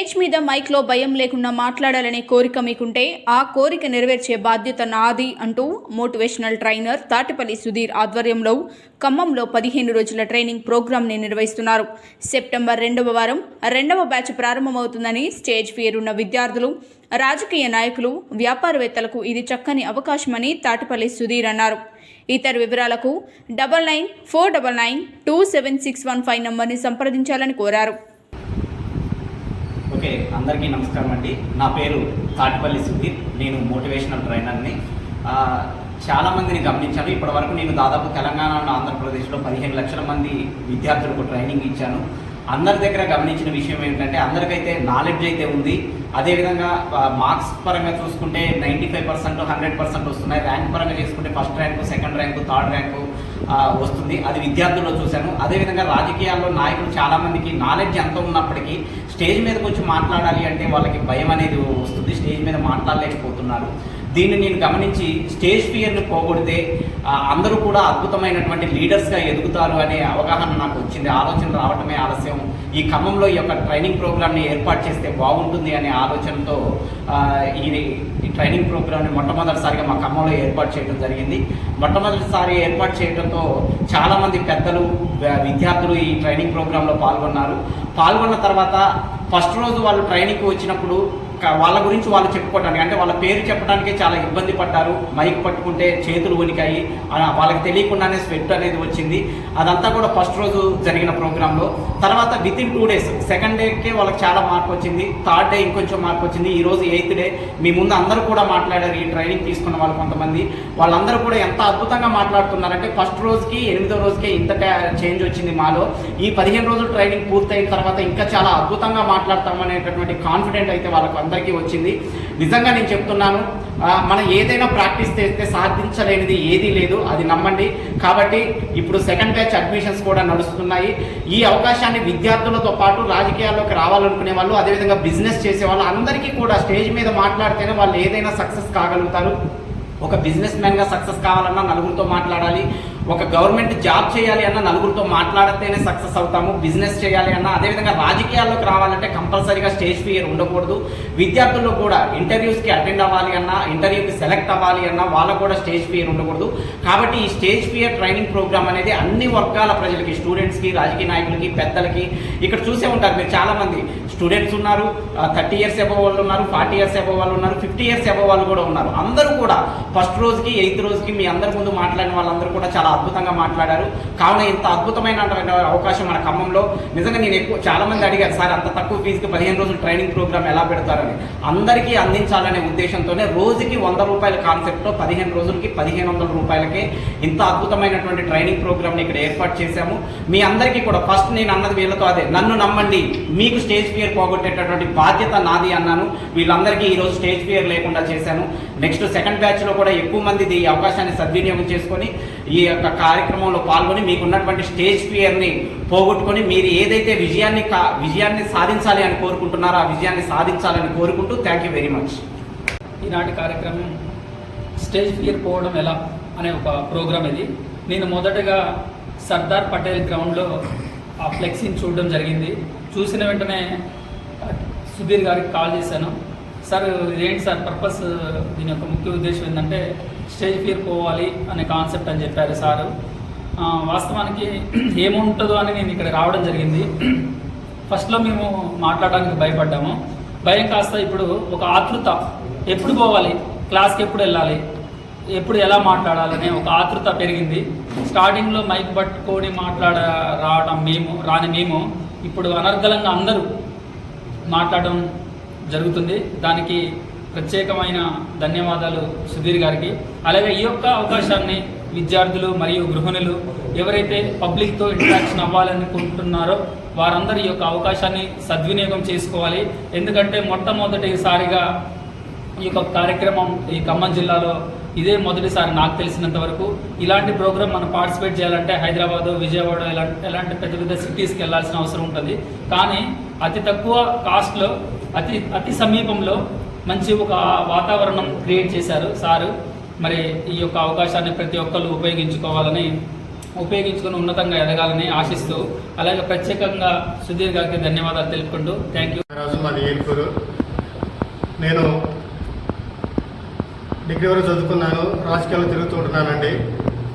Stage మీద మైక్లో భయం లేకుండా మాట్లాడాలనే కోరిక మీకుంటే ఆ కోరిక నెరవేర్చే బాధ్యత నాది అంటూ మోటివేషనల్ ట్రైనర్ తాటిపల్లి సుధీర్ ఆధ్వర్యంలో ఖమ్మంలో పదిహేను రోజుల ట్రైనింగ్ ప్రోగ్రాంని నిర్వహిస్తున్నారు. సెప్టెంబర్ రెండవ వారం రెండవ బ్యాచ్ ప్రారంభమవుతుందని స్టేజ్ ఫియర్ ఉన్న విద్యార్థులు రాజకీయ నాయకులు వ్యాపారవేత్తలకు ఇది చక్కని అవకాశమని తాటిపల్లి సుధీర్ అన్నారు. ఇతర వివరాలకు double nine four double nine two seven six one five నంబర్ని సంప్రదించాలని కోరారు. ఓకే అందరికీ నమస్కారం అండి. నా పేరు తాటిపల్లి సుధీర్. నేను మోటివేషనల్ ట్రైనర్ని. చాలామందిని గమనించాను. ఇప్పటి వరకు నేను దాదాపు తెలంగాణ ఆంధ్రప్రదేశ్లో పదిహేను లక్షల మంది విద్యార్థులకు ట్రైనింగ్ ఇచ్చాను. అందరి దగ్గర గమనించిన విషయం ఏంటంటే అందరికైతే నాలెడ్జ్ అయితే ఉంది. అదేవిధంగా మార్క్స్ పరంగా చూసుకుంటే ninety five percent hundred percent వస్తున్నాయి. ర్యాంక్ పరంగా చేసుకుంటే first rank second rank third rank వస్తుంది. అది విద్యార్థుల్లో చూశాను. అదేవిధంగా రాజకీయాల్లో నాయకులు చాలామందికి నాలెడ్జ్ ఎంత ఉన్నప్పటికీ స్టేజ్ మీదకి వచ్చి మాట్లాడాలి అంటే వాళ్ళకి భయం అనేది వస్తుంది. స్టేజ్ మీద మాట్లాడలేకపోతున్నారు. దీన్ని నేను గమనించి స్టేజ్ ఫియర్ని పోగొడితే అందరూ కూడా అద్భుతమైనటువంటి లీడర్స్గా ఎదుగుతారు అనే అవగాహన నాకు వచ్చింది. ఆలోచన రావటమే ఆలస్యం. ఈ ఖమ్మంలో ఈ యొక్క ట్రైనింగ్ ప్రోగ్రామ్ని ఏర్పాటు చేస్తే బాగుంటుంది అనే ఆలోచనతో ఇది ఈ ట్రైనింగ్ ప్రోగ్రామ్ని మొట్టమొదటిసారిగా మా ఖమ్మంలో ఏర్పాటు చేయడం జరిగింది. మొట్టమొదటిసారి ఏర్పాటు చేయడంతో చాలామంది పెద్దలు విద్యార్థులు ఈ ట్రైనింగ్ ప్రోగ్రాంలో పాల్గొన్నారు. పాల్గొన్న తర్వాత ఫస్ట్ రోజు వాళ్ళు ట్రైనింగ్కి వచ్చినప్పుడు వాళ్ళ గురించి వాళ్ళు చెప్పుకోవడానికి అంటే వాళ్ళ పేరు చెప్పడానికే చాలా ఇబ్బంది పడ్డారు. మైక్ పట్టుకుంటే చేతులు వణికాయి వాళ్ళకి తెలియకుండానే స్వెట్ అనేది వచ్చింది. అదంతా కూడా ఫస్ట్ రోజు జరిగిన ప్రోగ్రాంలో. తర్వాత with in two days second decay వాళ్ళకి చాలా మార్పు వచ్చింది. థర్డ్ డే ఇంకొంచెం మార్పు వచ్చింది. ఈ రోజు ఎయిత్ డే. మీ ముందు అందరూ కూడా మాట్లాడారు ఈ ట్రైనింగ్ తీసుకున్న వాళ్ళు కొంతమంది. వాళ్ళందరూ కూడా ఎంత అద్భుతంగా మాట్లాడుతున్నారంటే ఫస్ట్ రోజుకి ఎనిమిదో రోజుకే ఇంత చేంజ్ వచ్చింది మాలో. ఈ పదిహేను రోజులు ట్రైనింగ్ పూర్తయిన తర్వాత ఇంకా చాలా అద్భుతంగా మాట్లాడతామనేటటువంటి కాన్ఫిడెంట్ అయితే వాళ్ళకు అందరికీ వచ్చింది. నిజంగా నేను చెప్తున్నాను మనం ఏదైనా ప్రాక్టీస్ చేస్తే సాధించలేనిది ఏదీ లేదు అది నమ్మండి. కాబట్టి ఇప్పుడు సెకండ్ బ్యాచ్ అడ్మిషన్స్ కూడా నడుస్తున్నాయి. ఈ అవకాశాన్ని విద్యార్థులతో పాటు రాజకీయాల్లోకి రావాలనుకునే వాళ్ళు అదేవిధంగా బిజినెస్ చేసే వాళ్ళు అందరికీ కూడా స్టేజ్ మీద మాట్లాడితేనే వాళ్ళు ఏదైనా సక్సెస్ కాగలుగుతారు. ఒక బిజినెస్ మ్యాన్గా సక్సెస్ కావాలన్నా నలుగురితో మాట్లాడాలి. ఒక గవర్నమెంట్ జాబ్ చేయాలి అన్న నలుగురితో మాట్లాడితేనే సక్సెస్ అవుతాము బిజినెస్ చేయాలి అన్న అదేవిధంగా రాజకీయాల్లోకి రావాలంటే కంపల్సరీగా స్టేజ్ ఫియర్ ఉండకూడదు. విద్యార్థుల్లో కూడా ఇంటర్వ్యూస్కి అటెండ్ అవ్వాలి అన్న ఇంటర్వ్యూకి సెలెక్ట్ అవ్వాలి అన్న వాళ్ళకు కూడా స్టేజ్ ఫియర్ ఉండకూడదు. కాబట్టి ఈ స్టేజ్ ఫియర్ ట్రైనింగ్ ప్రోగ్రామ్ అనేది అన్ని వర్గాల ప్రజలకి స్టూడెంట్స్కి రాజకీయ నాయకులకి పెద్దలకి ఇక్కడ చూసే ఉంటారు మీరు చాలామంది. స్టూడెంట్స్ ఉన్నారు థర్టీ ఇయర్స్ అబవ్ వాళ్ళు ఉన్నారు ఫార్టీ ఇయర్స్ అబవ్ వాళ్ళు ఉన్నారు ఫిఫ్టీ ఇయర్స్ అబవ్ వాళ్ళు కూడా ఉన్నారు. అందరూ కూడా ఫస్ట్ రోజుకి ఎయిత్ రోజుకి మీ అందరి ముందు మాట్లాడిన వాళ్ళందరూ కూడా చాలా అద్భుతంగా మాట్లాడారు. కావున ఇంత అద్భుతమైన అవకాశం మన ఖమ్మంలో. నిజంగా నేను ఎక్కువ చాలామంది అడిగారు సార్ అంత తక్కువ ఫీజుకి పదిహేను రోజులు ట్రైనింగ్ ప్రోగ్రామ్ ఎలా పెడతారని? అందరికీ అందించాలనే ఉద్దేశంతోనే రోజుకి వంద రూపాయల కాన్సెప్ట్తో పదిహేను రోజులకి పదిహేను వందల రూపాయలకే ఇంత అద్భుతమైనటువంటి ట్రైనింగ్ ప్రోగ్రామ్ని ఇక్కడ ఏర్పాటు చేశాము. మీ అందరికీ కూడా ఫస్ట్ నేను అన్నది వీళ్ళతో అదే నన్ను నమ్మండి మీకు స్టేజ్ ఫియర్ పోగొట్టేటటువంటి బాధ్యత నాది అన్నాను. వీళ్ళందరికీ ఈరోజు స్టేజ్ ఫియర్ లేకుండా చేశాను. నెక్స్ట్ సెకండ్ బ్యాచ్లో కూడా ఎక్కువ మంది ఈ అవకాశాన్ని సద్వినియోగం చేసుకొని ఈ యొక్క కార్యక్రమంలో పాల్గొని మీకు ఉన్నటువంటి స్టేజ్ ఫియర్ని పోగొట్టుకొని మీరు ఏదైతే విజయాన్ని కా విజయాన్ని సాధించాలి అని కోరుకుంటున్నారో ఆ విజయాన్ని సాధించాలని కోరుకుంటూ థ్యాంక్ యూ వెరీ మచ్ ఈనాటి కార్యక్రమం స్టేజ్ ఫియర్ పోవడం ఎలా అనే ఒక ప్రోగ్రామ్ ఇది. నేను మొదటగా సర్దార్ పటేల్ గ్రౌండ్లో ఆ ఫ్లెక్సీని చూడడం జరిగింది. చూసిన వెంటనే సుధీర్ గారికి కాల్ చేశాను. సార్ ఇదేంటి సార్ పర్పస్ దీని యొక్క ముఖ్య ఉద్దేశం ఏంటంటే స్టేజ్ ఫియర్ పోవాలి అనే కాన్సెప్ట్ అని చెప్పారు సారు. వాస్తవానికి ఏముంటుందో అని నేను ఇక్కడ రావడం జరిగింది. ఫస్ట్లో మేము మాట్లాడడానికి భయపడ్డాము. భయం కాస్త ఇప్పుడు ఒక ఆతృత. ఎప్పుడు పోవాలి? క్లాస్కి ఎప్పుడు వెళ్ళాలి? ఎప్పుడు ఎలా మాట్లాడాలనే ఒక ఆతృత పెరిగింది. స్టార్టింగ్లో మైక్ పట్టుకొని మాట్లాడ రావడం మేము రాని మేము ఇప్పుడు అనర్గలంగా అందరూ మాట్లాడడం జరుగుతుంది. దానికి ప్రత్యేకమైన ధన్యవాదాలు సుధీర్ గారికి. అలాగే ఈ యొక్క అవకాశాన్ని విద్యార్థులు మరియు గృహిణులు ఎవరైతే పబ్లిక్తో ఇంటరాక్షన్ అవ్వాలనుకుంటున్నారో వారందరూ ఈ యొక్క అవకాశాన్ని సద్వినియోగం చేసుకోవాలి. ఎందుకంటే మొట్టమొదటిసారిగా ఈ యొక్క కార్యక్రమం ఈ ఖమ్మం జిల్లాలో ఇదే మొదటిసారి నాకు తెలిసినంత వరకు. ఇలాంటి ప్రోగ్రామ్ మనం పార్టిసిపేట్ చేయాలంటే హైదరాబాద్ విజయవాడ ఎలాంటి ఎలాంటి పెద్ద పెద్ద సిటీస్కి వెళ్ళాల్సిన అవసరం ఉంటుంది. కానీ అతి తక్కువ కాస్ట్లో అతి అతి సమీపంలో మంచి ఒక వాతావరణం క్రియేట్ చేశారు సారు. మరి ఈ యొక్క అవకాశాన్ని ప్రతి ఒక్కరు ఉపయోగించుకోవాలని ఉపయోగించుకొని ఉన్నతంగా ఎదగాలని ఆశిస్తూ అలాగే ప్రత్యేకంగా సుధీర్ గారికి ధన్యవాదాలు తెలుపుకుంటూ థ్యాంక్ యూ. రాజు మాది ఏనుకూరు నేను డిగ్రీ వరకు చదువుకున్నాను రాజకీయాల్లో తిరుగుతూ ఉంటున్నానండి.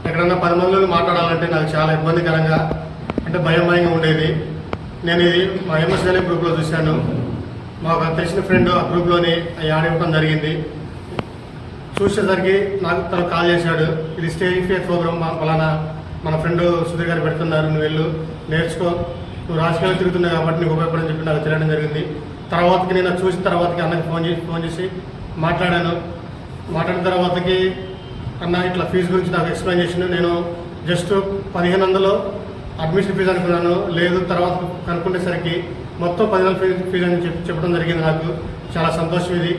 ఎక్కడన్నా పది మందిలో మాట్లాడాలంటే నాకు చాలా ఇబ్బందికరంగా అంటే భయం భయంగా ఉండేది. నేను ఇది మా ఎంఎస్ఎల్ఏ గ్రూప్లో చూశాను. మాకు తెలిసిన ఫ్రెండ్ ఆ గ్రూప్లోని యాడ్ ఇవ్వడం జరిగింది. చూసేసరికి నాకు తను కాల్ చేశాడు. ఇది స్టేజ్ ఫియర్ ప్రోగ్రామ్ మా ఫలానా మన ఫ్రెండ్ సుధీర్ గారు పెడుతున్నారు. నువ్వు వెళ్ళు నేర్చుకో. నువ్వు రాజకీయాలు తిరుగుతున్నావు కాబట్టి నీకు ఉపయోగపడని చెప్పి నాకు తెలియడం జరిగింది. తర్వాతకి నేను చూసిన తర్వాతకి అన్నకి ఫోన్ చేసి ఫోన్ చేసి మాట్లాడాను. మాట్లాడిన తర్వాతకి అన్న ఇట్లా ఫీజు గురించి నాకు ఎక్స్ప్లెయిన్ చేసిండు. నేను జస్ట్ పదిహేను వందలు అడ్మిషన్ ఫీజు అనుకున్నాను. లేదు తర్వాత కనుక్కునేసరికి మొత్తం పదివేల ఫీజు ఫీజు అని చెప్పి చెప్పడం జరిగింది నాకు. చాలా సంతోషం ఇది.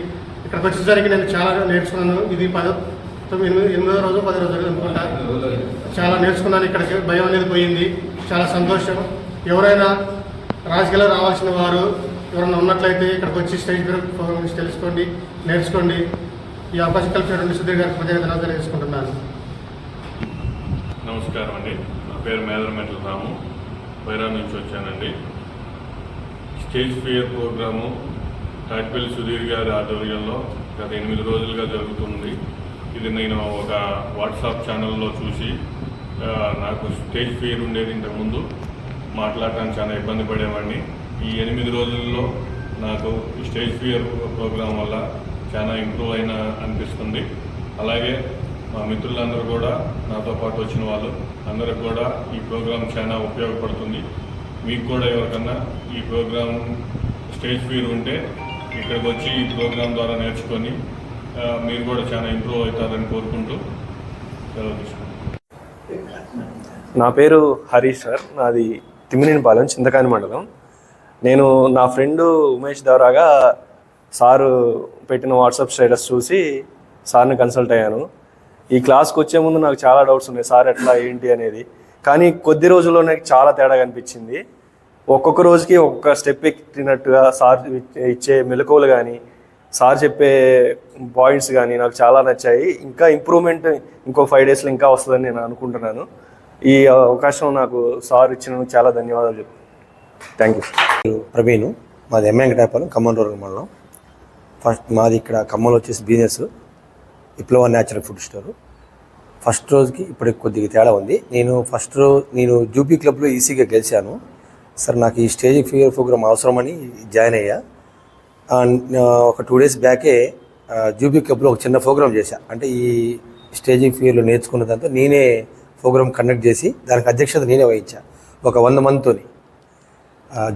ఇక్కడికి వచ్చేసరికి నేను చాలా నేర్చుకున్నాను. ఇది పద తొమ్మిది ఎనిమిది ఎనిమిదో రోజు పది రోజులు అనుకుంటా. చాలా నేర్చుకున్నాను. ఇక్కడికి భయం అనేది పోయింది. చాలా సంతోషం. ఎవరైనా రాజకీయాల్లో రావాల్సిన వారు ఎవరైనా ఉన్నట్లయితే ఇక్కడికి వచ్చి స్టేజ్ గురించి తెలుసుకోండి నేర్చుకోండి. ఈ అవకాశం కల్పించడం సుధీర్ గారికి ప్రత్యేక ధన్యవాదాలు తెలియజేసుకుంటున్నాను. నమస్కారం అండి. నా పేరు మేదరమెట్ల రాము. వైరా నుంచి వచ్చానండి. Stage fear program Tatipalli Sudhir గారి ఆధ్వర్యంలో గత ఎనిమిది రోజులుగా జరుగుతుంది. ఇది నేను ఒక వాట్సాప్ ఛానల్లో చూసి నాకు స్టేజ్ ఫియర్ ఉండేది ఇంతకుముందు. మాట్లాడటానికి చాలా ఇబ్బంది పడేవాడిని. ఈ ఎనిమిది రోజుల్లో నాకు ఈ స్టేజ్ ఫియర్ ప్రోగ్రాం వల్ల చాలా ఇంప్రూవ్ అయిన అనిపిస్తుంది. అలాగే మా మిత్రులందరూ కూడా నాతో పాటు వచ్చిన వాళ్ళు అందరికి కూడా ఈ ప్రోగ్రాం చాలా ఉపయోగపడుతుంది. మీకు కూడా ఎవరికన్నా ఈ ప్రోగ్రాం స్టేజ్ ఫీర్ ఉంటే ఇక్కడికి వచ్చి ఈ ప్రోగ్రాం ద్వారా నేర్చుకొని మీరు కూడా చాలా ఇంప్రూవ్ అవుతారని కోరుకుంటూ సెలవు తీసుకుంటాను నా పేరు హరీష్ సార్. నాది తిమ్మినేనిపాలెం చింతకాని మండలం. నేను నా ఫ్రెండ్ ఉమేష్ ద్వారాగా సారు పెట్టిన వాట్సాప్ స్టేటస్ చూసి సార్ని కన్సల్ట్ అయ్యాను. ఈ క్లాస్కి వచ్చే ముందు నాకు చాలా డౌట్స్ ఉన్నాయి సార్ ఎట్లా ఏంటి అనేది. కానీ కొద్ది రోజుల్లోనే చాలా తేడా కనిపించింది ఒక్కొక్క రోజుకి ఒక్కొక్క స్టెప్ ఎక్కినట్టుగా సార్ ఇచ్చే మెలకువలు కానీ సార్ చెప్పే పాయింట్స్ కానీ నాకు చాలా నచ్చాయి. ఇంకా ఇంప్రూవ్మెంట్ ఇంకో ఫైవ్ డేస్లో ఇంకా వస్తుందని నేను అనుకుంటున్నాను. ఈ అవకాశం నాకు సార్ ఇచ్చినందుకు చాలా ధన్యవాదాలు చెప్ థ్యాంక్ యూ ప్రవీణ్ మాది ఎం వెంకటాపురం ఖమ్మం రూరల్ మండలం. ఫస్ట్ మాది ఇక్కడ ఖమ్మంలో వచ్చేసి బిజినెస్ విప్లవ న్యాచురల్ ఫుడ్ స్టోర్. ఫస్ట్ రోజుకి ఇప్పటికి కొద్దిగా తేడా ఉంది. నేను ఫస్ట్ రోజు నేను జూపీ క్లబ్లో ఈసీగా గెలిచాను. సార్ నాకు ఈ స్టేజ్ ఫియర్ ప్రోగ్రామ్ అవసరమని జాయిన్ అయ్యా. ఒక టూ డేస్ బ్యాకే జూబీ క్లబ్లో ఒక చిన్న ప్రోగ్రామ్ చేశా. అంటే ఈ స్టేజింగ్ ఫియర్లో నేర్చుకున్న దాంతో నేనే ప్రోగ్రామ్ కండక్ట్ చేసి దానికి అధ్యక్షత నేనే వహించా ఒక వంద మందితోని.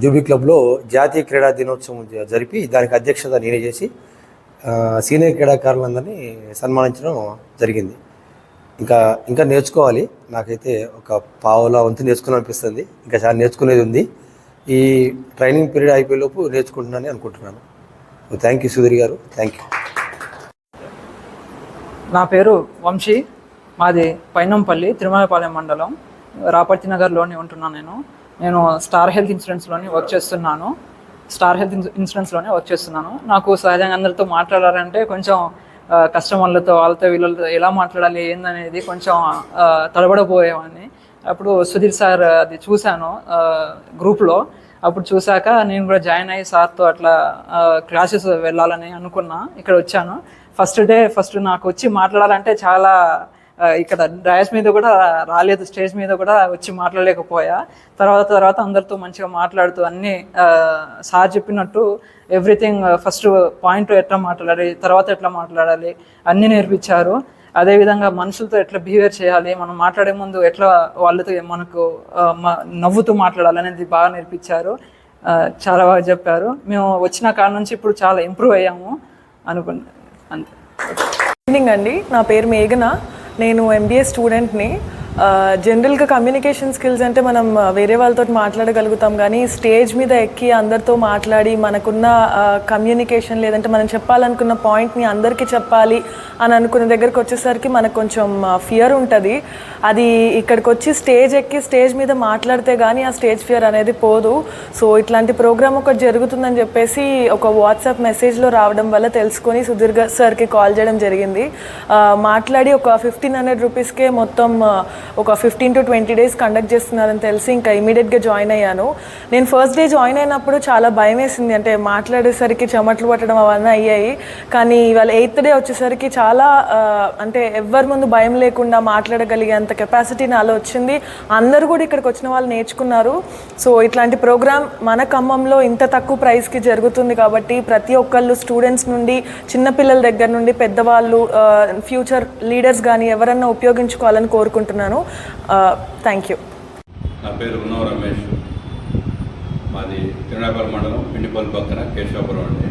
జూబీ క్లబ్లో జాతీయ క్రీడా దినోత్సవం జరిపి దానికి అధ్యక్షత నేనే చేసి సీనియర్ క్రీడాకారులందరినీ సన్మానించడం జరిగింది. ఇంకా ఇంకా నేర్చుకోవాలి. నాకైతే ఒక పావులా వంతు నేర్చుకుని అనిపిస్తుంది ఇంకా చాలా నేర్చుకునేది ఉంది. ఈ ట్రైనింగ్ పీరియడ్ అయిపోయేలోపు నేర్చుకుంటున్నానని అనుకుంటున్నాను. థ్యాంక్ యూ సుధీర్ గారు. థ్యాంక్ యూ నా పేరు వంశీ. మాది పైనంపల్లి తిరుమలపాలెం మండలం. రాపర్తి నగర్లోని ఉంటున్నాను నేను. నేను స్టార్ హెల్త్ ఇన్సూరెన్స్లోని వర్క్ చేస్తున్నాను. స్టార్ హెల్త్ ఇన్సూరెన్స్లోనే వర్క్ చేస్తున్నాను. నాకు సహజంగా అందరితో మాట్లాడాలంటే కొంచెం కస్టమర్లతో వాళ్ళతో వీళ్ళతో ఎలా మాట్లాడాలి ఏందనేది కొంచెం తడబడపోయేవాడిని అప్పుడు సుధీర్ సార్ అది చూశాను గ్రూప్లో. అప్పుడు చూశాక నేను కూడా జాయిన్ అయ్యి సార్తో అట్లా క్లాసెస్ వెళ్ళాలని అనుకున్నా ఇక్కడ వచ్చాను. ఫస్ట్ డే ఫస్ట్ నాకు వచ్చి మాట్లాడాలంటే చాలా ఇక్కడ డయాస్ మీద కూడా రాలేదు స్టేజ్ మీద కూడా వచ్చి మాట్లాడలేకపోయా. తర్వాత తర్వాత అందరితో మంచిగా మాట్లాడుతూ అన్నీ సార్ చెప్పినట్టు ఎవ్రీథింగ్ ఫస్ట్ పాయింట్ ఎట్లా మాట్లాడాలి తర్వాత ఎట్లా మాట్లాడాలి అన్నీ నేర్పించారు. అదేవిధంగా మనుషులతో ఎట్లా బిహేవియర్ చేయాలి మనం మాట్లాడే ముందు ఎట్లా వాళ్ళతో మనకు నవ్వుతూ మాట్లాడాలి అనేది బాగా నేర్పించారు. చాలా బాగా చెప్పారు. మేము వచ్చిన కాడ నుంచి ఇప్పుడు చాలా ఇంప్రూవ్ అయ్యాము అనుకుంటా అంతే. ఈవినింగ్ అండి. నా పేరు మేఘన. నేను ఎంబీఏ స్టూడెంట్ని జనరల్గా కమ్యూనికేషన్ స్కిల్స్ అంటే మనం వేరే వాళ్ళతో మాట్లాడగలుగుతాం కానీ స్టేజ్ మీద ఎక్కి అందరితో మాట్లాడి మనకున్న కమ్యూనికేషన్ లేదంటే మనం చెప్పాలనుకున్న పాయింట్ని అందరికీ చెప్పాలి అని అనుకున్న దగ్గరకు వచ్చేసరికి మనకు కొంచెం ఫియర్ ఉంటుంది. అది ఇక్కడికి వచ్చి స్టేజ్ ఎక్కి స్టేజ్ మీద మాట్లాడితే కానీ ఆ స్టేజ్ ఫియర్ అనేది పోదు. సో ఇట్లాంటి ప్రోగ్రామ్ ఒకటి జరుగుతుందని చెప్పేసి ఒక వాట్సాప్ మెసేజ్లో రావడం వల్ల తెలుసుకొని సుధీర్ సార్కి కాల్ చేయడం జరిగింది. మాట్లాడి ఒక ఫిఫ్టీన్ హండ్రెడ్ రూపీస్కే మొత్తం ఒక fifteen to twenty days conduct చేస్తున్నారని తెలిసి ఇంకా ఇమీడియట్గా జాయిన్ అయ్యాను. నేను ఫస్ట్ డే జాయిన్ అయినప్పుడు చాలా భయం వేసింది. అంటే మాట్లాడేసరికి చెమట్లు పట్టడం అవన్నీ అయ్యాయి. కానీ ఇవాళ ఎయిత్ డే వచ్చేసరికి చాలా అంటే ఎవరి ముందు భయం లేకుండా మాట్లాడగలిగేంత కెపాసిటీ నాలో వచ్చింది. అందరూ కూడా ఇక్కడికి వచ్చిన వాళ్ళు నేర్చుకున్నారు. సో ఇట్లాంటి ప్రోగ్రామ్ మన ఖమ్మంలో ఇంత తక్కువ ప్రైస్కి జరుగుతుంది కాబట్టి ప్రతి ఒక్కళ్ళు స్టూడెంట్స్ నుండి చిన్నపిల్లల దగ్గర నుండి పెద్దవాళ్ళు ఫ్యూచర్ లీడర్స్ కానీ ఎవరన్నా ఉపయోగించుకోవాలని కోరుకుంటున్నాను. Thank you. నా పేరు ఉన్నవ రమేష్. మాది తిరునాపల్లి మండలం పిండిపల్లి పక్కన కేశవాపురం అండి.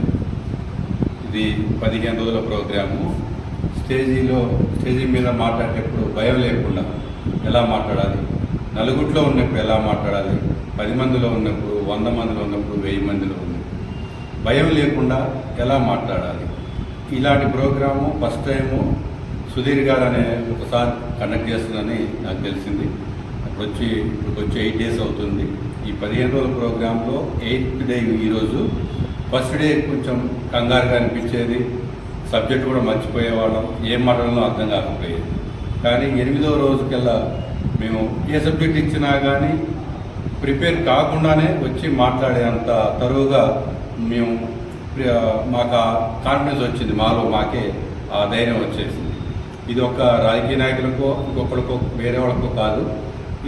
ఇది పదిహేను రోజుల ప్రోగ్రాము. స్టేజీలో స్టేజీ మీద మాట్లాడేటప్పుడు భయం లేకుండా ఎలా మాట్లాడాలి? నలుగుట్లో ఉన్నప్పుడు ఎలా మాట్లాడాలి? పది మందిలో ఉన్నప్పుడు వంద మందిలో ఉన్నప్పుడు వెయ్యి మందిలో ఉన్నప్పుడు. భయం లేకుండా ఎలా మాట్లాడాలి? ఇలాంటి ప్రోగ్రాము ఫస్ట్ టైము సుధీర్ గారు అనే ఒకసారి కండక్ట్ చేస్తుందని నాకు తెలిసింది. అప్పుడు వచ్చి ఇప్పుడు వచ్చి ఎయిట్ డేస్ అవుతుంది. ఈ పదిహేను రోజుల ప్రోగ్రాంలో ఎయిత్ డే ఈరోజు ఫస్ట్ డే కొంచెం కంగారుగా అనిపించేది. సబ్జెక్ట్ కూడా మర్చిపోయేవాళ్ళం. ఏం మాట్లాడాలో అర్థం కాకపోయేది. కానీ ఎనిమిదో రోజుకల్లా మేము ఏ సబ్జెక్ట్ ఇచ్చినా కానీ ప్రిపేర్ కాకుండానే వచ్చి మాట్లాడేంత తరువుగా మేము మాకు ఆ కాన్ఫిడెన్స్ వచ్చింది. మాలో మాకే ఆ ధైర్యం వచ్చేసింది. ఇది ఒక రాజకీయ నాయకులకో ఇంకొకరికో వేరే వాళ్ళకో కాదు.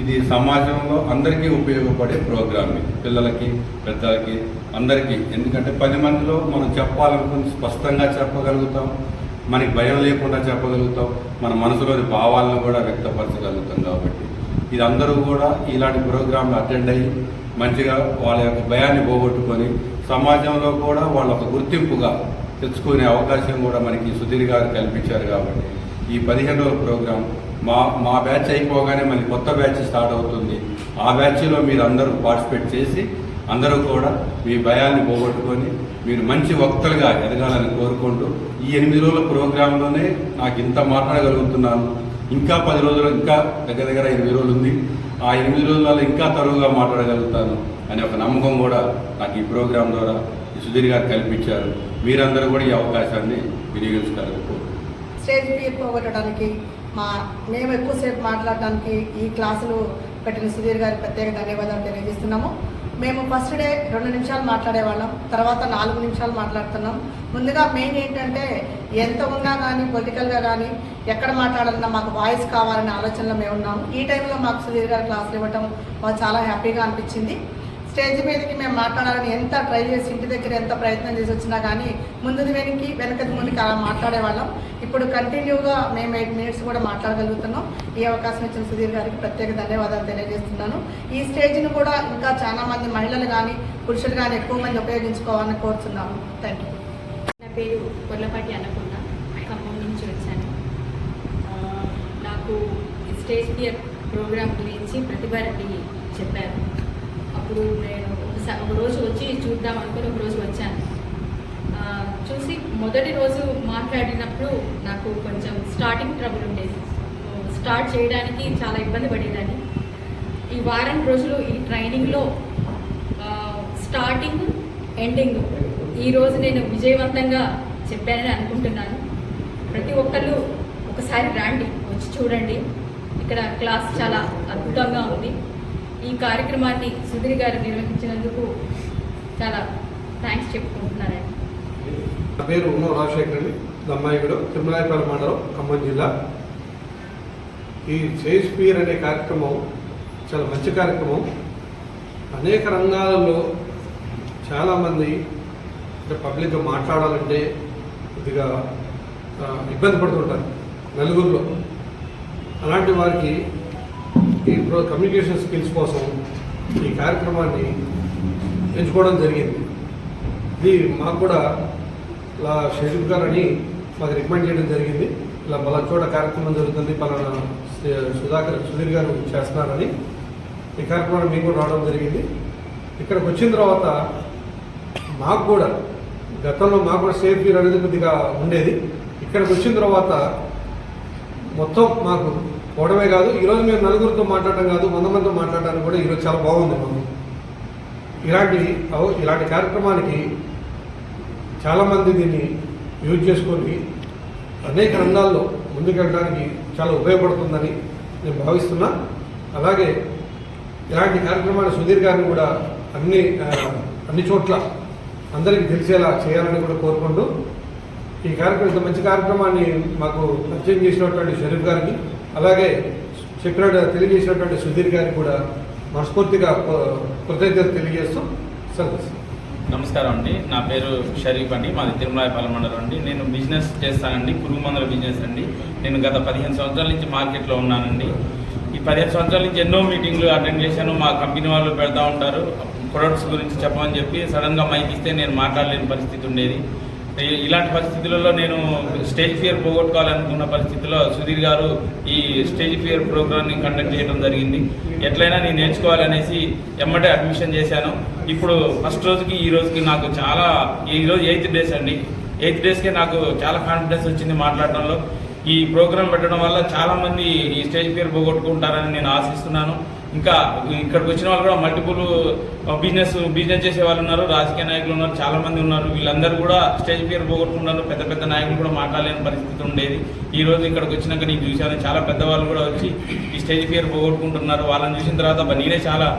ఇది సమాజంలో అందరికీ ఉపయోగపడే ప్రోగ్రామ్ ఇది. పిల్లలకి పెద్దలకి అందరికీ. ఎందుకంటే పది మందిలో మనం చెప్పాలనుకుని స్పష్టంగా చెప్పగలుగుతాం. మనకి భయం లేకుండా చెప్పగలుగుతాం. మన మనసులోని భావాలను కూడా వ్యక్తపరచగలుగుతాం కాబట్టి. ఇది అందరూ కూడా ఇలాంటి ప్రోగ్రాంలు అటెండ్ అయ్యి మంచిగా వాళ్ళ యొక్క భయాన్ని పోగొట్టుకొని సమాజంలో కూడా వాళ్ళ ఒక గుర్తింపుగా తెచ్చుకునే అవకాశం కూడా మనకి సుధీర్ గారు కల్పించారు కాబట్టి ఈ పదిహేను రోజుల ప్రోగ్రాం మా మా బ్యాచ్ అయిపోగానే మళ్ళీ కొత్త బ్యాచ్ స్టార్ట్ అవుతుంది. ఆ బ్యాచ్లో మీరు అందరూ పార్టిసిపేట్ చేసి అందరూ కూడా మీ భయాన్ని పోగొట్టుకొని మీరు మంచి వక్తలుగా ఎదగాలని కోరుకుంటూ ఈ ఎనిమిది రోజుల ప్రోగ్రాంలోనే నాకు ఇంత మాట్లాడగలుగుతున్నాను. ఇంకా పది రోజులు ఇంకా దగ్గర దగ్గర ఎనిమిది రోజులు ఉంది. ఆ ఎనిమిది రోజులలో ఇంకా తరువుగా మాట్లాడగలుగుతాను అనే ఒక నమ్మకం కూడా నాకు ఈ ప్రోగ్రాం ద్వారా సుధీర్ గారు కల్పించారు. మీరందరూ కూడా ఈ అవకాశాన్ని వినియోగించుకోవాలి స్టేజ్ ఫియర్ పోగొట్టడానికి మా మేము ఎక్కువసేపు మాట్లాడడానికి ఈ క్లాసులు పెట్టిన సుధీర్ గారికి ప్రత్యేక ధన్యవాదాలు తెలియజేస్తున్నాము. మేము ఫస్ట్ డే రెండు నిమిషాలు మాట్లాడేవాళ్ళం తర్వాత నాలుగు నిమిషాలు మాట్లాడుతున్నాం. ముందుగా మెయిన్ ఏంటంటే ఎంత ఉన్నా కానీ పొలిటికల్గా కానీ ఎక్కడ మాట్లాడాలన్నా మాకు వాయిస్ కావాలనే ఆలోచనలో మేము ఉన్నాము. ఈ టైంలో మాకు సుధీర్ గారు క్లాసులు ఇవ్వటం మాకు చాలా హ్యాపీగా అనిపించింది. స్టేజ్ మీదకి మేము మాట్లాడాలని ఎంత ట్రై చేసి ఇంటి దగ్గర ఎంత ప్రయత్నం చేసి వచ్చినా కానీ ముందుది వెనక్కి వెనకది ముందుకి అలా మాట్లాడేవాళ్ళం. ఇప్పుడు కంటిన్యూగా మేము ఎయిట్ మినిట్స్ కూడా మాట్లాడగలుగుతున్నాం. ఈ అవకాశం ఇచ్చిన సుధీర్ గారికి ప్రత్యేక ధన్యవాదాలు తెలియజేస్తున్నాను. ఈ స్టేజ్ని కూడా ఇంకా చాలా మంది మహిళలు కానీ పురుషులు కానీ ఎక్కువ మంది ఉపయోగించుకోవాలని కోరుతున్నాము థ్యాంక్ యూ నా పేరు కొల్లపాటి అన్నపూర్ణ ఖమ్మం నుంచి వచ్చాను. నాకు ఈ స్టేజ్ ఫియర్ ప్రోగ్రామ్ గురించి ప్రతిభ రెడ్డి చెప్పారు. అప్పుడు నేను ఒకసారి ఒక రోజు వచ్చి చూద్దాం అనుకుని ఒక రోజు వచ్చాను. చూసి మొదటి రోజు మాట్లాడినప్పుడు నాకు కొంచెం స్టార్టింగ్ ట్రబుల్ ఉండేది. స్టార్ట్ చేయడానికి చాలా ఇబ్బంది పడేదాన్ని. ఈ వారం రోజులు ఈ ట్రైనింగ్లో స్టార్టింగ్ ఎండింగ్ ఈరోజు నేను విజయవంతంగా చెప్పానని అనుకుంటున్నాను. ప్రతి ఒక్కళ్ళు ఒకసారి రండి వచ్చి చూడండి. ఇక్కడ క్లాస్ చాలా అద్భుతంగా ఉంది. ఈ కార్యక్రమాన్ని సుధీర్ గారు నిర్వహించినందుకు చాలా థ్యాంక్స్ చెప్పుకుంటున్నానండి నా పేరు ఉన్నవ రాజశేఖర్ అండి దమ్మాయిగూడ తిరుమలాయపల్లి మండలం ఖమ్మం జిల్లా. ఈ షేక్స్పియర్ అనే కార్యక్రమం చాలా మంచి కార్యక్రమం. అనేక రంగాలలో చాలామంది అంటే పబ్లిక్గా మాట్లాడాలంటే కొద్దిగా ఇబ్బంది పడుతుంటారు నలుగురిలో. అలాంటి వారికి ఈ ప్రో కమ్యూనికేషన్ స్కిల్స్ కోసం ఈ కార్యక్రమాన్ని ఎంచుకోవడం జరిగింది. ఇది మాకు కూడా ఇలా షరీఫ్ గారు అని మాకు రికమెండ్ చేయడం జరిగింది. ఇలా పలానా చోట కార్యక్రమం జరుగుతుంది. పలానా సుధాకర్ సుధీర్ గారు చేస్తున్నారని ఈ కార్యక్రమాన్ని మేము కూడా రావడం జరిగింది. ఇక్కడికి వచ్చిన తర్వాత మాకు కూడా గతంలో మాకు కూడా సేఫ్ ఫీల్ అనేది కొద్దిగా ఉండేది. ఇక్కడికి వచ్చిన తర్వాత మొత్తం మాకు పోవడమే కాదు ఈరోజు మేము నలుగురితో మాట్లాడటం కాదు వంద మందితో మాట్లాడటానికి కూడా ఈరోజు చాలా బాగుంది మనం ఇలాంటి ఇలాంటి కార్యక్రమానికి చాలామంది దీన్ని యూజ్ చేసుకొని అనేక రంగాల్లో ముందుకెళ్ళడానికి చాలా ఉపయోగపడుతుందని నేను భావిస్తున్నా. అలాగే ఇలాంటి కార్యక్రమాన్ని సుధీర్ గారిని కూడా అన్ని అన్ని చోట్ల అందరికీ తెలిసేలా చేయాలని కూడా కోరుకుంటూ ఈ కార్యక్రమం ఇంత మంచి కార్యక్రమాన్ని మాకు పరిచయం చేసినటువంటి షరీఫ్ గారికి అలాగే చెప్పిన తెలియజేసినటువంటి సుధీర్ గారికి కూడా మనస్ఫూర్తిగా కృ- కృతజ్ఞతలు తెలియజేస్తూ సెలవు నమస్కారం అండి. నా పేరు షరీఫ్ అండి. మాది తిరుమలాయపాలెం మండలం అండి. నేను బిజినెస్ చేస్తానండి. పురుగు మందుల బిజినెస్ అండి. నేను గత పదిహేను సంవత్సరాల నుంచి మార్కెట్లో ఉన్నానండి. ఈ పదిహేను సంవత్సరాల నుంచి ఎన్నో మీటింగ్లు అటెండ్ చేశాను. మా కంపెనీ వాళ్ళు పెడతా ఉంటారు. ప్రొడక్ట్స్ గురించి చెప్పమని చెప్పి సడన్గా మైక్ ఇస్తే నేను మాట్లాడలేని పరిస్థితి ఉండేది. ఇలాంటి పరిస్థితులలో నేను స్టేజ్ ఫియర్ పోగొట్టుకోవాలనుకున్న పరిస్థితిలో సుధీర్ గారు ఈ స్టేజ్ ఫియర్ ప్రోగ్రామ్ని కండక్ట్ చేయడం జరిగింది. ఎట్లయినా నేను నేర్చుకోవాలనేసి ఎమ్మటే అడ్మిషన్ చేశాను. ఇప్పుడు ఫస్ట్ రోజుకి ఈ రోజుకి నాకు చాలా ఈరోజు ఎయిత్ డేస్ అండి. ఎయిత్ డేస్కే నాకు చాలా కాన్ఫిడెన్స్ వచ్చింది మాట్లాడడంలో. ఈ ప్రోగ్రాం పెట్టడం వల్ల చాలామంది ఈ స్టేజ్ ఫియర్ పోగొట్టుకుంటారని నేను ఆశిస్తున్నాను. ఇంకా ఇక్కడికి వచ్చిన వాళ్ళు కూడా మల్టిపుల్ బిజినెస్ బిజినెస్ చేసే వాళ్ళు ఉన్నారు రాజకీయ నాయకులు ఉన్నారు చాలా మంది ఉన్నారు. వీళ్ళందరూ కూడా స్టేజ్ పేరు పోగొట్టుకున్నారు పెద్ద పెద్ద నాయకులు కూడా మాట్లాడలేని పరిస్థితి ఉండేది. ఈ రోజు ఇక్కడికి వచ్చినాక నేను చూశాను చాలా పెద్దవాళ్ళు కూడా వచ్చి ఈ స్టేజ్ పేరు పోగొట్టుకుంటున్నారు. వాళ్ళని చూసిన తర్వాత నేనే చాలా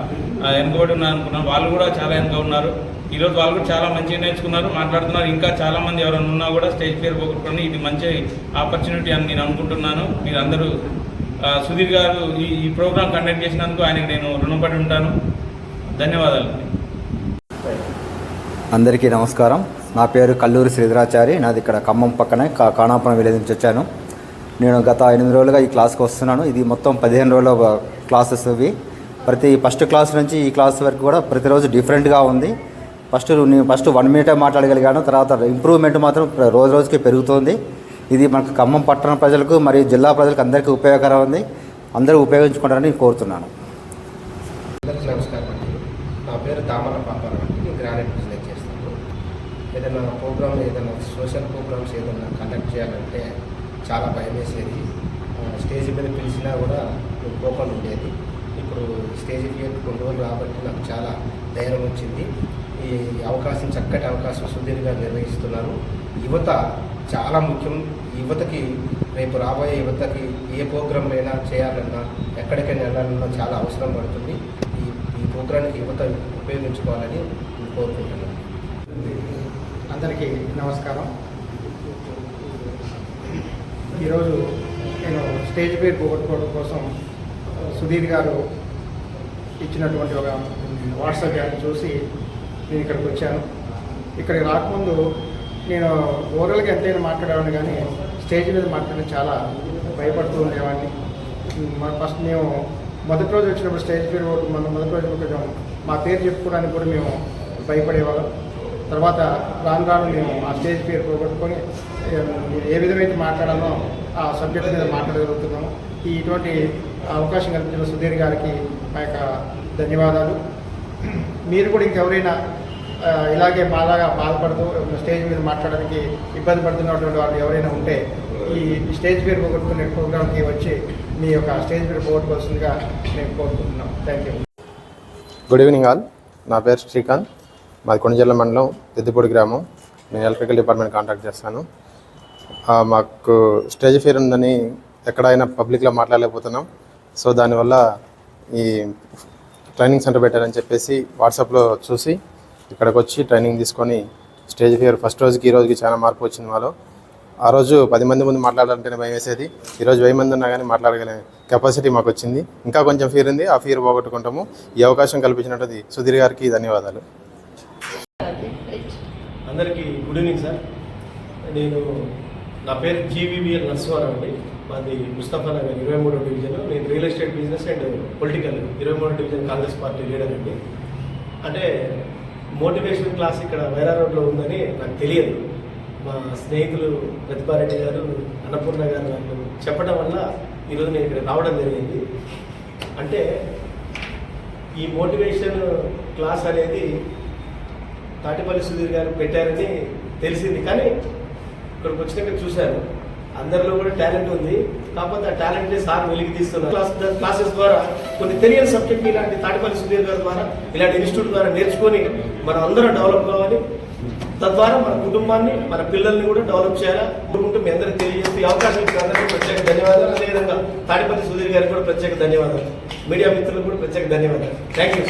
వెనుకబడి ఉన్నాను అనుకున్నాను వాళ్ళు కూడా చాలా వెనుక ఉన్నారు. ఈ రోజు వాళ్ళు కూడా చాలా మంచిగా నేర్చుకున్నారు మాట్లాడుతున్నారు. ఇంకా చాలా మంది ఎవరైనా ఉన్నా కూడా స్టేజ్ పేరు పోగొట్టుకుని ఇది మంచి ఆపర్చునిటీ అని నేను అనుకుంటున్నాను. మీరందరూ అందరూ సుధీర్ గారు ఈ ఈ ప్రోగ్రామ్ కండక్ట్ చేసినందుకు ఆయనకి నేను రుణపడి ఉంటాను. ధన్యవాదాలు. అందరికీ నమస్కారం. నా పేరు కల్లూరి శ్రీధరాచారి. నాది ఇక్కడ ఖమ్మం పక్కనే కా కాణాపురం విలేజ్ నుంచి వచ్చాను. నేను గత ఎనిమిది రోజులుగా ఈ క్లాస్కి వస్తున్నాను. ఇది మొత్తం పదిహేను రోజుల క్లాసెస్ ఇవి. ప్రతి ఫస్ట్ క్లాస్ నుంచి ఈ క్లాస్ వరకు కూడా ప్రతిరోజు డిఫరెంట్గా ఉంది. ఫస్ట్ నేను ఫస్ట్ వన్ మినిటే మాట్లాడగలిగాను. తర్వాత ఇంప్రూవ్మెంట్ మాత్రం రోజు రోజుకి పెరుగుతోంది. ఇది మనకు ఖమ్మం పట్టణ ప్రజలకు మరియు జిల్లా ప్రజలకు అందరికీ ఉపయోగకరం ఉంది. అందరూ ఉపయోగించుకుంటారని కోరుతున్నాను. నమస్కారం అండి. నా పేరు దామల పాపారావు నేను గ్రానైట్ బిజినెస్ చేస్తాను. ఏదైనా ప్రోగ్రామ్ ఏదైనా సోషల్ ప్రోగ్రామ్స్ ఏదైనా కండక్ట్ చేయాలంటే చాలా భయం వేసేది. స్టేజ్ మీద పిలిచినా కూడా నేను కోపం ఉండేది. ఇప్పుడు స్టేజ్ ఫియర్ కొన్ని రోజులు కాబట్టి నాకు చాలా ధైర్యం వచ్చింది. ఈ అవకాశం చక్కటి అవకాశం సుదీర్ఘంగా నిర్వహిస్తున్నారు. యువత చాలా ముఖ్యం. యువతకి రేపు రాబోయే యువతకి ఏ ప్రోగ్రామ్ అయినా చేయాలన్నా ఎక్కడికైనా వెళ్ళాలన్నా చాలా అవసరం పడుతుంది. ఈ ఈ ప్రోగ్రాంకి యువత ఉపయోగించుకోవాలని నేను కోరుకుంటున్నాను. అందరికీ నమస్కారం. ఈరోజు నేను స్టేజ్ పేరు పోగొట్టుకోవడం కోసం సుధీర్ గారు ఇచ్చినటువంటి ఒక వాట్సాప్ యాప్ చూసి నేను ఇక్కడికి వచ్చాను. ఇక్కడికి రాకముందు నేను ఓరల్గా ఎంతైనా మాట్లాడేవాడిని కానీ స్టేజ్ మీద మాట్లాడడం చాలా భయపడుతూ ఉండేవాడిని. ఫస్ట్ మేము మొదటి రోజు వచ్చినప్పుడు స్టేజ్ పేరు మన మొదటి రోజు కొంచెం మా పేరు చెప్పుకోవడానికి కూడా మేము భయపడేవాళ్ళం. తర్వాత రాను రాను మేము ఆ స్టేజ్ పేరు పోగొట్టుకొని ఏ- విధమైతే మాట్లాడాలో ఆ సబ్జెక్ట్ మీద మాట్లాడగలుగుతున్నాము ఈ ఇటువంటి అవకాశం కల్పించిన సుధీర్ గారికి మా యొక్క ధన్యవాదాలు. మీరు కూడా ఇంకెవరైనా ఇలాగే మాలాగా బాధపడుతూ స్టేజ్ మీద మాట్లాడడానికి ఇబ్బంది పడుతున్నటువంటి వాళ్ళు ఎవరైనా ఉంటే ఈ స్టేజ్ పేరు పోగొట్టుకునే ప్రోగ్రామ్కి వచ్చి మీ యొక్క స్టేజ్ పేరు పోగొట్టుకోవాల్సిందిగా మేము కోరుకుంటున్నాం. Thank you good evening all నా పేరు శ్రీకాంత్. మాది కొండజల్ల మండలం పెద్దపూడి గ్రామం. నేను ఎలక్ట్రికల్ డిపార్ట్మెంట్ కాంటాక్ట్ చేస్తాను. మాకు స్టేజ్ ఫేర్ ఉందని ఎక్కడైనా పబ్లిక్లో మాట్లాడలేకపోతున్నాం. సో దానివల్ల ఈ ట్రైనింగ్ సెంటర్ పెట్టారని చెప్పేసి వాట్సాప్లో చూసి ఇక్కడికి వచ్చి ట్రైనింగ్ తీసుకొని స్టేజ్ ఫియర్ ఫస్ట్ రోజుకి ఈ రోజుకి చాలా మార్పు వచ్చింది మాలో. ఆ రోజు పది మంది ముందు మాట్లాడాలంటేనే భయం వేసేది. ఈరోజు వెయ్యి మంది ఉన్నా కానీ మాట్లాడగలిగే కెపాసిటీ మాకు వచ్చింది ఇంకా కొంచెం ఫీర్ ఉంది. ఆ ఫీర్ పోగొట్టుకుంటాము. ఈ అవకాశం కల్పించినటువంటి సుధీర్ గారికి ధన్యవాదాలు. అందరికీ గుడ్ ఈవినింగ్ సార్ నేను నా పేరు జీవీబీఎల్ నరసింహారావు అండి. మాది ముస్తఫానగర్ ఇరవై మూడో డివిజన్ నేను real estate business and political ఇరవై మూడో డివిజన్ కాంగ్రెస్ పార్టీ లీడర్ అండి. అంటే మోటివేషన్ క్లాస్ ఇక్కడ వైరా రోడ్లో ఉందని నాకు తెలియదు. మా స్నేహితులు ప్రతిపారెడ్డి గారు అన్నపూర్ణ గారు నాకు చెప్పడం వల్ల ఈరోజు నేను ఇక్కడ రావడం జరిగింది. అంటే ఈ మోటివేషన్ క్లాస్ అనేది తాటిపల్లి సుధీర్ గారు పెట్టారని తెలిసింది. కానీ ఇక్కడికి వచ్చినాక చూశాను. అందరిలో కూడా టాలెంట్ ఉంది. కాకపోతే ఆ టాలెంట్ని సార్ వెలికి తీస్తున్నారు. క్లాస్ క్లాసెస్ ద్వారా కొన్ని తెలియని సబ్జెక్ట్ ఇలాంటి తాటిపల్లి సుధీర్ గారి ద్వారా ఇలాంటి ఇన్స్టిట్యూట్ ద్వారా నేర్చుకొని మనం అందరం డెవలప్ కావాలి. తద్వారా మన కుటుంబాన్ని మన పిల్లల్ని కూడా డెవలప్ చేయాలా? కోరుకుంటూ మీ అందరికీ తెలియజేస్తే ఈ అవకాశం ఇచ్చిన అందరికీ ప్రత్యేక ధన్యవాదాలు. అదేవిధంగా తాడిపల్లి సుధీర్ గారికి కూడా ప్రత్యేక ధన్యవాదాలు. మీడియా మిత్రులకు కూడా ప్రత్యేక ధన్యవాదాలు. థ్యాంక్ యూ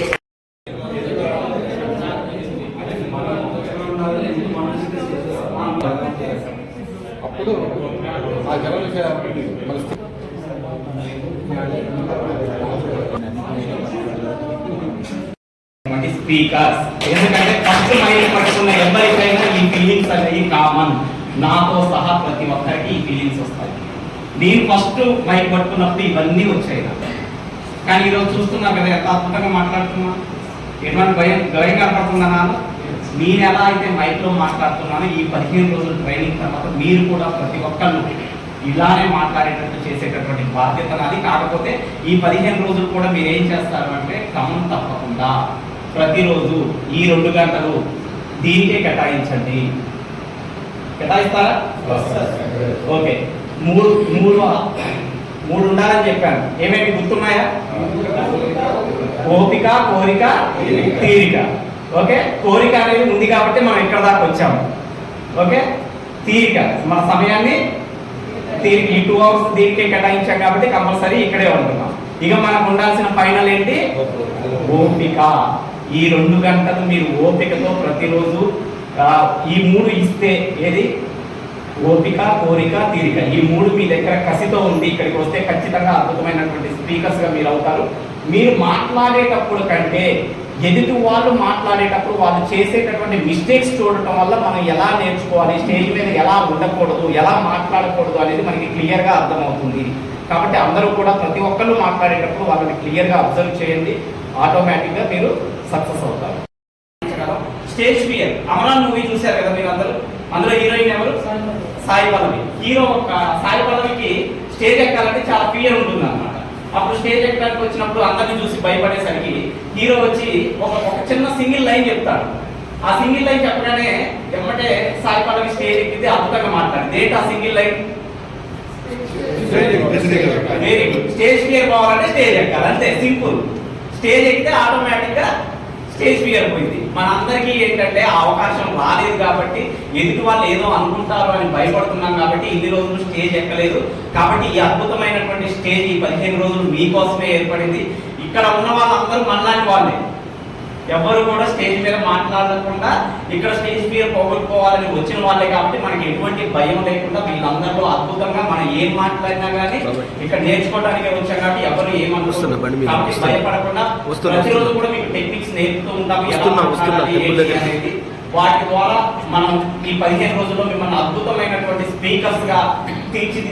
అప్పుడు ఆ జనం మన స్పీకర్స్ ఎందుకంటే ఫస్ట్ మైండ్ పట్టుకున్న ఎవరికైనా ఈ ఫీలింగ్స్ అనేవి కామన్ నాతో సహా ప్రతి ఒక్కరికి ఈ ఫీలింగ్స్ వస్తాయి. నేను ఫస్ట్ మైక్ పట్టుకున్నప్పుడు ఇవన్నీ వచ్చాయి నాకు. కానీ ఈరోజు చూస్తున్నా కదా ఎంత అద్భుతంగా మాట్లాడుతున్నా ఎటువంటి భయం భయం కనపడుతుందా నాన్న నేను ఎలా అయితే మైక్లో మాట్లాడుతున్నానో ఈ పదిహేను రోజుల ట్రైనింగ్ తర్వాత మీరు కూడా ప్రతి ఒక్కళ్ళు ఇలానే మాట్లాడేటట్టు చేసేటటువంటి బాధ్యత నాది. కాకపోతే ఈ పదిహేను రోజులు కూడా మీరు ఏం చేస్తారు అంటే క్రమం తప్పకుండా ప్రతిరోజు ఈ రెండు గంటలు దీనికే కేటాయించండి. కేటాయిస్తారా? ఓకే. మూడు మూడు మూడు ఉండాలని చెప్పాను. ఏమేమి గుర్తున్నాయా? ఓపిక కోరిక తీరిక. ఓకే? కోరిక అనేది ఉంది కాబట్టి మనం ఇక్కడ దాకా వచ్చాము? ఓకే? తీరిక. మన సమయాన్ని తీరిక. ఈ టూ అవర్స్ దీనికే కేటాయించాం కాబట్టి కంపల్సరీ ఇక్కడే ఉంటున్నాం. ఇక మనకు ఉండాల్సిన ఫైనల్ ఏంటి? ఓపిక. ఈ రెండు గంటలు మీరు ఓపికతో ప్రతిరోజు ఈ మూడు ఇస్తే ఏది? ఓపిక కోరిక తీరిక. ఈ మూడు మీ దగ్గర కసితో ఉంది ఇక్కడికి వస్తే ఖచ్చితంగా అద్భుతమైనటువంటి స్పీకర్స్గా మీరు అవుతారు. మీరు మాట్లాడేటప్పుడు కంటే ఎదుటి వాళ్ళు మాట్లాడేటప్పుడు వాళ్ళు చేసేటటువంటి మిస్టేక్స్ చూడటం వల్ల మనం ఎలా నేర్చుకోవాలి స్టేజ్ మీద ఎలా ఉండకూడదు ఎలా మాట్లాడకూడదు అనేది మనకి క్లియర్గా అర్థమవుతుంది. కాబట్టి అందరూ కూడా ప్రతి ఒక్కళ్ళు మాట్లాడేటప్పుడు వాళ్ళని క్లియర్గా అబ్జర్వ్ చేయండి. ఆటోమేటిక్గా మీరు సక్సెస్ అవుతారు. Stage fear. అమరాన్ మూవీ చూశారు కదా మీరు అందరూ? అందులో హీరోయిన్ ఎవరు? సాయి పల్లవి. హీరో ఒక సాయి పల్లవికి స్టేజ్ ఎక్కాలంటే చాలా ఫియర్ ఉంటుంది అనమాట అప్పుడు స్టేజ్ ఎక్కడానికి వచ్చినప్పుడు అందరిని చూసి భయపడేసరికి హీరో వచ్చి ఒక ఒక చిన్న సింగిల్ లైన్ చెప్తాడు. ఆ సింగిల్ లైన్ చెప్పగానే ఎమ్మటే సాయి పల్లవి స్టేజ్ ఎక్కితే అద్భుతంగా మాట్లాడింది ఏంటి ఆ single line. Very good stage fear పోవాలంటే స్టేజ్ ఎక్కాలి. అంతే. సింపుల్. స్టేజ్ ఎక్కితే ఆటోమేటిక్ గా పోయింది. మనందరికీ ఏంటంటే అవకాశం రాలేదు కాబట్టి ఎదుటి వాళ్ళు ఏదో అనుకుంటారు అని భయపడుతున్నాం కాబట్టి ఇన్ని రోజులు స్టేజ్ ఎక్కలేదు. కాబట్టి ఈ అద్భుతమైనటువంటి స్టేజ్ ఈ పదిహేను రోజులు మీకోసమే ఏర్పడింది. ఇక్కడ ఉన్న వాళ్ళందరూ మనలాంటి వాళ్ళే. ఎవరు కూడా స్టేజ్ మీద మాట్లాడకుండా ఇక్కడ స్టేజ్ మీద పోగొట్టుకోవాలని వచ్చిన వాళ్ళే కాబట్టి మనకి ఎటువంటి భయం లేకుండా వీళ్ళందరిలో అద్భుతంగా మనం ఏం మాట్లాడినా కానీ ఇక్కడ నేర్చుకోవడానికి వచ్చాం కాబట్టి ఎవరు మీద కాబట్టి. భయపడకుండా ప్రతిరోజు. కూడా మీకు టెక్నిక్స్ నేర్పుతూ ఉంటాము వాటి ద్వారా మనం ఈ పదిహేను రోజుల్లో మిమ్మల్ని అద్భుతమైనటువంటి స్పీకర్స్గా తీర్చిది